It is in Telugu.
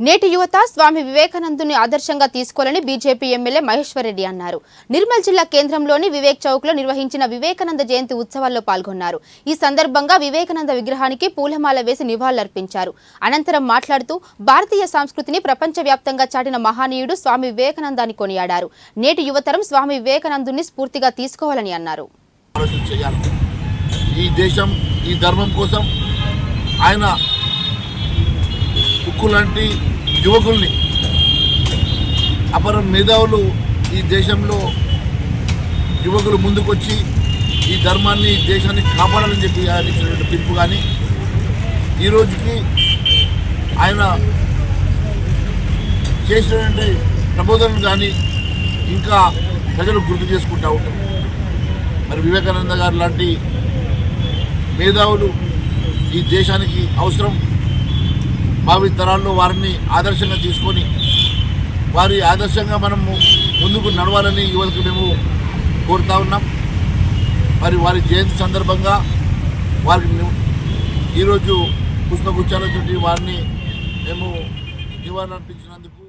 నేటి యువత స్వామి వివేకానందుని ఆదర్శంగా తీసుకోవాలని బీజేపీ ఎమ్మెల్యే మహేశ్వరరెడ్డి అన్నారు. నిర్మల్ జిల్లా కేంద్రంలోని వివేక్ చౌక్లో నిర్వహించిన వివేకానంద జయంతి ఉత్సవాల్లో పాల్గొన్నారు. ఈ సందర్భంగా వివేకానంద విగ్రహానికి పూలమాల వేసి నివాళులర్పించారు. అనంతరం మాట్లాడుతూ భారతీయ సంస్కృతిని ప్రపంచవ్యాప్తంగా చాటిన మహనీయుడు స్వామి వివేకానందాన్ని కొనియాడారు. నేటి యువతరం స్వామి వివేకానందుని స్ఫూర్తిగా తీసుకోవాలని అన్నారు. ఈ దేశం ఈ ధర్మం కోసం ఆయన బాపు లాంటి యువకుల్ని అపర మేధావులు ఈ దేశంలో యువకులు ముందుకొచ్చి ఈ ధర్మాన్ని ఈ దేశాన్ని కాపాడాలని చెప్పి ఆయన ఇచ్చినటువంటి పిలుపు కానీ ఈ రోజుకి ఆయన చేసినటువంటి ప్రబోధనలు కానీ ఇంకా ప్రజలు గుర్తు చేసుకుంటూ ఉంటారు. మరి వివేకానంద గారు లాంటి మేధావులు ఈ దేశానికి అవసరం. భావి తరాల్లో వారిని ఆదర్శంగా తీసుకొని వారి ఆదర్శంగా మనము ముందుకు నడవాలని యువతకు మేము కోరుతా ఉన్నాం. మరి వారి జయంతి సందర్భంగా వారికి ఈరోజు పుష్పగుచ్చాలతోటి వారిని మేము నివాళులు అర్పించినందుకు